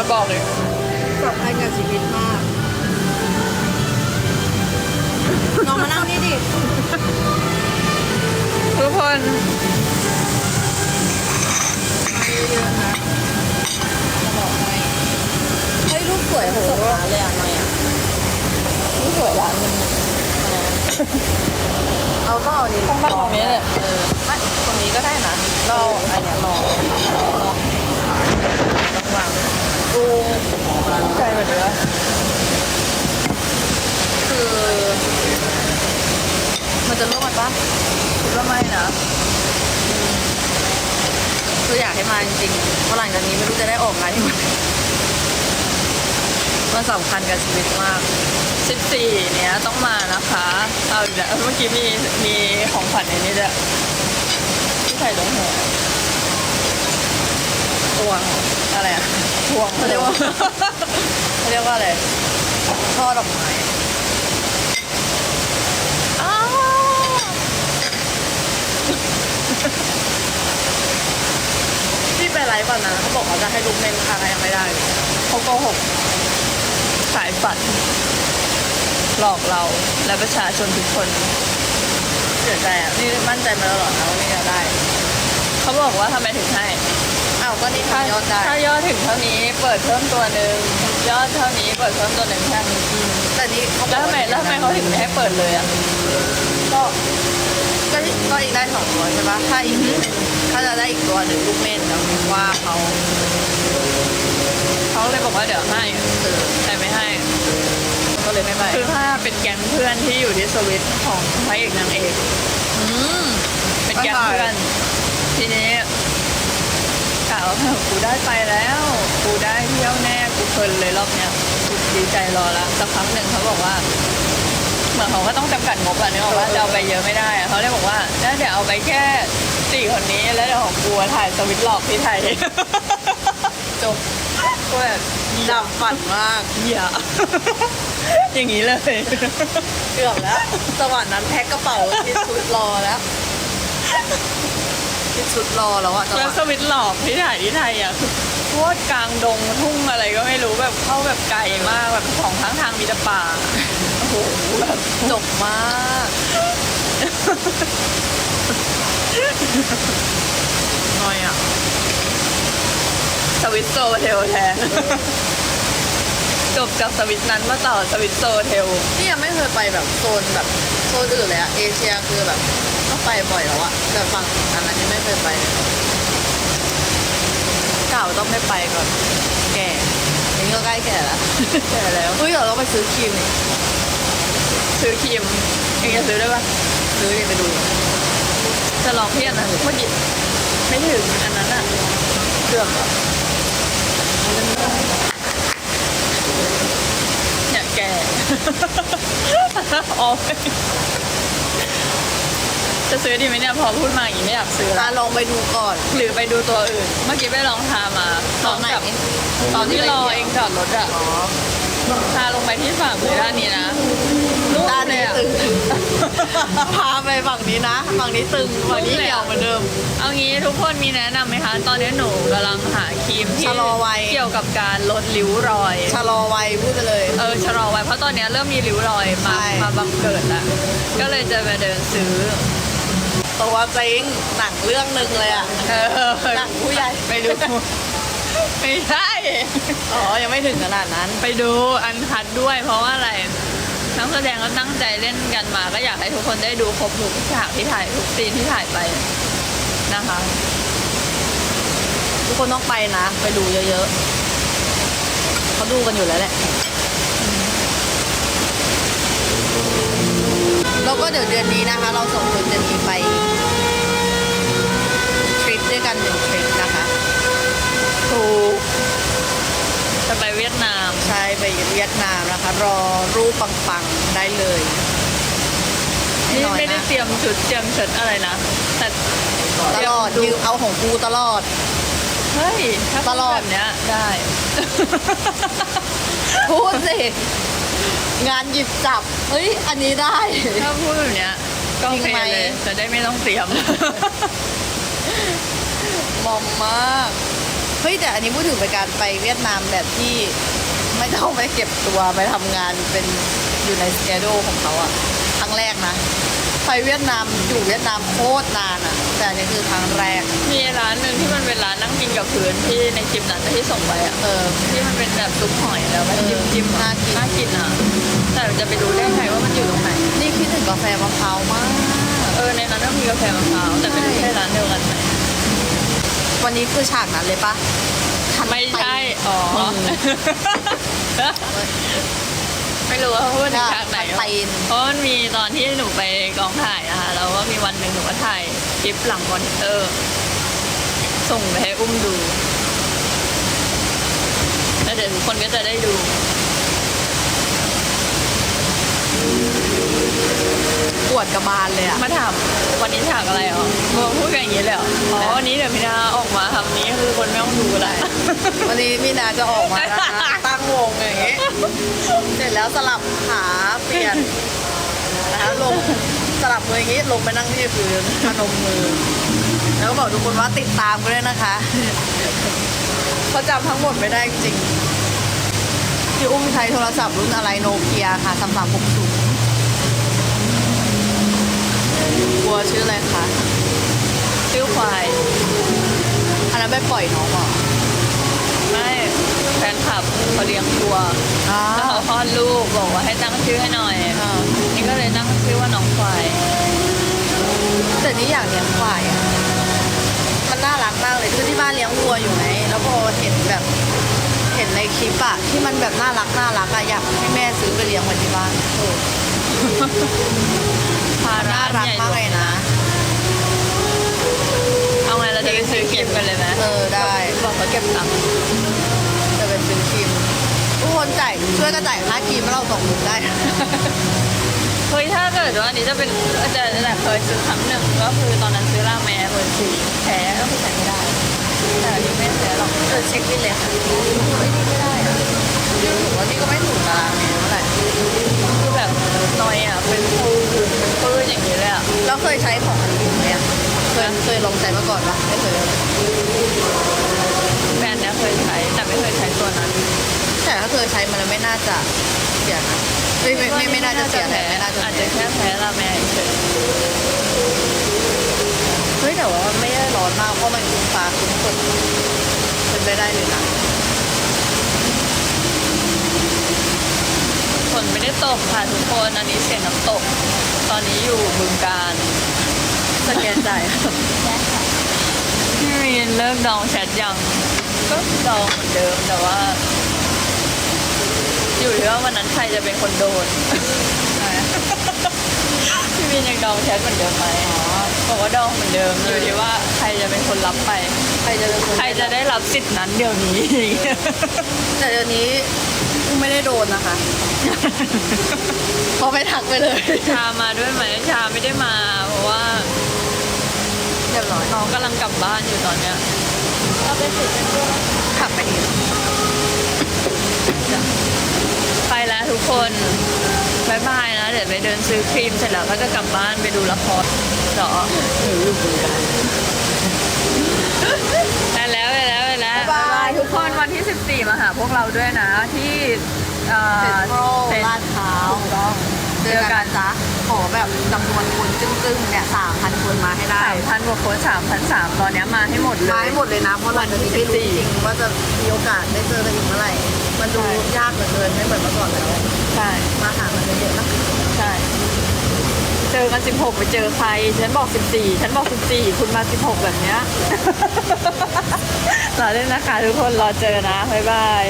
ะบอกเลยสำคัญกับชีวิตมากน้องมานั่งนี่ดิ ทุกคนมาเยอะๆนะจะบอกให้เฮ้ยรูปสวยของสมร้านเลยอะไม่อะนี่สวยร้านนึงเอาก็เอาดิต้องนั่งตรงนี้เลยเออไม่ตรงนี้ก็ได้นะ เราอันเนี้ยรอรอระหว่าง ดูใช่แบบนี้ คือ มันจะร่วมกันปะ คิดว่าไม่ นะคืออยากให้มาจริงๆเพราะหลังจากนี้ไม่รู้จะได้ออกงานที่ไหนมันสำคัญกับชีวิตมาก 14 เนี้ยต้องมานะคะ เอาอีกแล้วเมื่อกี้มีมีของขวัญในนี้ด้วยที่ใส่ตรงหัวตัวอะไรอะพวงเขาเรียกว่าเขาเรียกว่าอะไรช่อดอกไม้ อ้าว ที่ไปไลฟ์ วันนั้นเขาบอกเขาจะให้ลูกเล่นค่ะยังไม่ได้เลยเขาโกหกขายฝันหลอกเราและประชาชนทุกคนเสียใจอะนี่มั่นใจมาตลอดนะว่านี่จะได้ เขาบอกว่าทำไมถึงให้อ้าวก็นี่ถ้าทำยอดได้ถ้ายอดถึงเท่านี้เปิดเพิ่มตัวหนึ่งยอดเท่านี้เปิดเพิ่มตัวหนึ่งแค่นี้แต่นี่เขาบแล้อวกทำไมแล้วทำไมเขาถึงไม่ให้เปิดเลยอะก็ ก็ที่ก็อีกได้สองร้อยใช่ปะถ้าอีกถ้าจะได้อีกตัวหนึ่งลูกเม่นเดี๋ยวว่าเขาเขาเลยบอกว่าเดี๋ยวให้เออแต่ไม่ให้ ก็เลยไม่ไปคือถ้าเป็นแก๊งเพื่อนที่อยู่ที่สวิตของพระเอกนางเอกอืมเป็นแก๊งเพื่อน ทีนี้กล่าวว่ากูได้ไปแล้ว กูได้เที่ยวแน่กูเพลินเลยรอบเนี้ยกูดีใจรอละสักพักหนึ่งเขาบอกว่าเห มือนเขาก็ต้องจำกัดงบอะนึกออกว่าจะเอาไปเยอะไม่ได้อะเขาเลยบอกว่าแล้วเดี๋ยวเอาไปแค่สี่คนนี้แล้วเดี๋ยวของกูอะถ่ายสวิตหลอกที่ไทย จบก็แบบดำฝันมากเหี้ยอย่างนี้เลย เกือบแล้วจังหวะนั้นแพ็คกระเป๋าที่ชุดรอแล้วที่ชุดรอแล้วอะจังหแล้ววะ สวิตหลอกที่ถ่ายที่ไทยอะคือ โคตรกลางดงทุ่งอะไรก็ไม่รู้แบบเข้าแบบไกลมากแบบสองข้างทางมีแต่ป่าโอ้โหแบบจบมากน้อยอะสวิตโซเทลแทนจบจากสวิตนั้นมาต่อสวิตโซเทลนี่ยังไม่เคยไปแบบโซนแบบโซนอื่นเลยอะเอเชียคือแบบต้องไปบ่อยแล้วอะแต่ฝั่งอันนั้นยังไม่เคยไปเลย เก่าต้องไม่ไปก่อน แก่อันนี้ก็ใกล้แก่แล้วแก่แล้วเฮ้ยเดี๋ยวเราไปซื้อครีมนี่ซื้อครีมเองจะซื้อได้ปะซื้อดิไปดู จะลองพี่อันนั้นเมื่อกี้ไม่ถึงอันนั้นอะเกือบอะเนี่ยแก่โอ้ย จะซื้อดีไหมเนี่ยพอพูดมาอย่างนี้ไม่อยากซื้ออะละลองไปดูก่อน หรือไปดูตัวอื่น เมื่อกี้ไปลองทามาตอนไหน กับตอนที่รอเองจอดรถอะอ๋อทาลงไปที่ฝ่ามือด้านนี้นะนุ่มด้านเลยนี้อะตึง พาไปฝั่งนี้นะ ฝั่งนี้ตึง ฝั่งนี้เหี่ยวเหมือนเดิม เอางี้ทุกคนมีแนะนำไหมคะ ตอนนี้หนูกำลังหาครีมที่ชะลอวัย เกี่ยวกับการลดริ้วรอย ชะลอวัยพูดไปเลย เออชะลอไว้เพราะตอนนี้เริ่มมีริ้วรอยมาใช่ มาบังเกิดแล้วก็เลยจะมาเดินซื้อ ตัวเจ๊งหนังเรื่องหนึ่งเลยอะเออหนังผู้ใหญ่ไปดู ไม่ใช่ อ๋อ ยังไม่ถึงขนาดนั้น ไปดูอันคัดด้วย เพราะว่าอะไรทั้งแสดงก็ตั้งใจเล่นกันมา ก็อยากให้ทุกคนได้ดูครบทุกฉากที่ถ่ายทุกซีนที่ถ่ายไปนะคะ ทุกคนต้องไปนะ ไปดูเยอะๆเขาดูกันอยู่แล้วแหละแล้วก็เดี๋ยวเดือนนี้นะคะ เราสองคนจะมีไปทริปด้วยกันหนึ่งทริปนะคะ ถูกจะไปเวียดนาม ใช่ไปเวียดนามนะคะ รอรูปปังๆได้เลยนี่น้อยไม่ได้นะเตรียมชุดเตรียมเชิ้ตอะไรนะแต่ตลอดยืมเอาของกูตลอดเฮ้ยถ้าตลอดแบบเนี้ยได้พูดสิงานหยิบจับเฮ้ยอันนี้ได้ถ้าพูดแบบเนี้ยก็โอเคจริงไหมเลยจะได้ไม่ต้องเตรียมมอมมาก เฮ้ยแต่อันนี้พูดถึงเป็นการไปเวียดนามแบบที่ไม่ต้องไปเก็บตัวไปทำงานเป็นอยู่ในสเกดูของเขาอะครั้งแรกนะไปเวียดนามอยู่เวียดนามโคตรนานอะแต่อันนี้คือครั้งแรก มีร้านหนึ่งที่มันเป็นร้านนั่งกินกับพื้นที่ในคลิปนั้นที่ส่งไปอะเออที่มันเป็นแบบซุปหอยแล้วมันจิ้มจิ้มๆอะน่ากินน่ากินอะแต่จะไปรู้ได้ไงว่ามันอยู่ตรงไหนนี่คิดถึงกาแฟมะพร้าวมากเออในนั้นก็มีกาแฟมะพร้าวแต่ไม่รู้ใช่ร้านเดียวกันไหม วันนี้คือฉากนั้นเลยปะทันไม่ใช่ไปอ๋ออืมไม่รู้ว่าพูดถึงฉากไหนทันไปเพราะมันมีตอนที่หนูไปกองถ่ายนะคะแล้วก็มีวันหนึ่งหนูก็ถ่ายคลิปหลังมอนิเตอร์ ส่งไปให้อุ้มดู แล้วเดี๋ยวทุกคนก็จะได้ดู วดกระบาลเลยอะมาถามวันนี้ฉากอะไรเหรอมาพูดกันอย่างนี้เลยเหรออ๋อวันนี้เดี๋ยวพี่นาออกมาทำนี้คือคนไม่ต้องดูแหละวันนี้มีนาจะออกมานะคะตั้งวงอย่างงี้ เสร็จแล้วสลับขาเปลี่ยนนะคะลงสลับมืออย่างงี้ลงไปนั่งที่พื้นพนมมือ แล้วก็บอกทุกคนว่าติดตามกันด้วยนะคะเขาจำทั้งหมดไม่ได้จริงพี่อุ้มใช้โทรศัพท์รุ่นอะไรโนเกียค่ะสามสามหกศูนย์ วัวชื่ออะไรคะ ชื่อควาย อันนั้นไปปล่อยน้องเหรอ ไม่แฟนคลับเขาเลี้ยงวัวอ๋อแล้วเขาคลอดลูกบอกว่าให้ตั้งชื่อให้หน่อย อ่า นี่ก็เลยตั้งชื่อว่าน้องควาย แต่นี่อยากเลี้ยงควายอะมันน่ารักมากเลยคือที่บ้านเลี้ยงวัวอยู่ไงแล้วพอเห็นแบบ เห็นในคลิปอะที่มันแบบน่ารักน่ารักอะอยากให้แม่ซื้อไปเลี้ยงไว้ที่บ้าน เออพาน่ารักใหญ่มากเลยนะ เอาไงเราจะไปซื้อเก็บกันเลยไหมเออได้ บอกเขาเก็บตังค์จะเป็นซื้อครีมทุกคนจ่ายช่วยกันจ่ายค่าครีมให้เราสองหมื่นได้นะเฮ้ยถ้าเกิดว่าอันนี้จะเป็นจะแต่เคยซื้อครั้งหนึ่งก็คือตอนนั้นซื้อราแมร์เบอร์สี่แพ้ก็คือใส่ไม่ได้ แต่อันนี้ไม่แพ้หรอกเออเช็คบินเลยค่ะ มาก่อนปะไม่เคยเลยแบรนด์เนี้ยเคยใช้แต่ไม่เคยใช้ตัวนั้น แต่ถ้าเคยใช้มันไม่น่าจะเสียนะไม่ไม่ไม่ไม่น่าจะเสียแต่ไม่น่าจะอาจเสีจะยแค่แพ้ราแมร์เฉยเฮ้ยแต่ว่ามันไม่ได้ร้อนมากเพราะมันคุ้มฟ้าคุ้มฝนเป็นไปได้เลยนะฝนไม่ได้ตกค่ะทุกคนอันนี้เสียงน้ำตก ตอนนี้อยู่บึงการสแกนจ่าย พี่มีนเลิกดองแชทยัง ก็ดองเหมือนเดิมแต่ว่า อยู่ที่ว่าวันนั้นใครจะเป็นคนโดน พี่มีนยังดองแชทเหมือนเดิมไหมบอกว่าดองเหมือนเดิมอยู่ที่ว่าใครจะเป็นคนรับไป ใครจะเป็นคนใครจะได้รับสิทธิ์นั้นเดี๋ยวนี้ แต่เดี๋ยวนี้กูไม่ได้โดนนะคะเพราะไม่ทักไปเลย ชามาด้วยไหมชาไม่ได้มาเพราะว่า เรียบร้อยน้องกำลังกลับบ้านอยู่ตอนเนี้ยเราไปติดกันด้วยขับไปดีไปแล้วทุกคนบายบายนะ เดี๋ยวไปเดินซื้อครีมเสร็จแล้วก็จะกลับบ้านไปดูละครเจาะหนูอยู่บึงการไปแล้วไปแล้วไปแล้วบ๊ายบายทุกคนวันที่ 14 มาหาพวกเราด้วยนะที่เอ่อเซ็นทรัลเซ็นลาดพร้าว เจอกันจ้ะขอแบบจำนวนคนจึ้งๆเนี่ยสามพันคนมาให้ได้สามพันกว่าคนสามพันสามตอนเนี้ยมาให้หมดเลยมาให้หมดเลยนะ เพราะเราจะมีไม่รู้จริงๆว่าจะมีโอกาสได้เจอกันอีกเมื่อไหร่ มันดูยากเหลือเกินไม่เหมือนเมื่อก่อนแล้ว ใช่ มาหามันเยอะๆนะใช่ เจอกัน16ไปเจอใคร ฉันบอก 14 ฉันบอก 14 คุณมา 16 แบบเนี้ย รอเล่นนะคะทุกคน รอเจอนะ บ๊ายบาย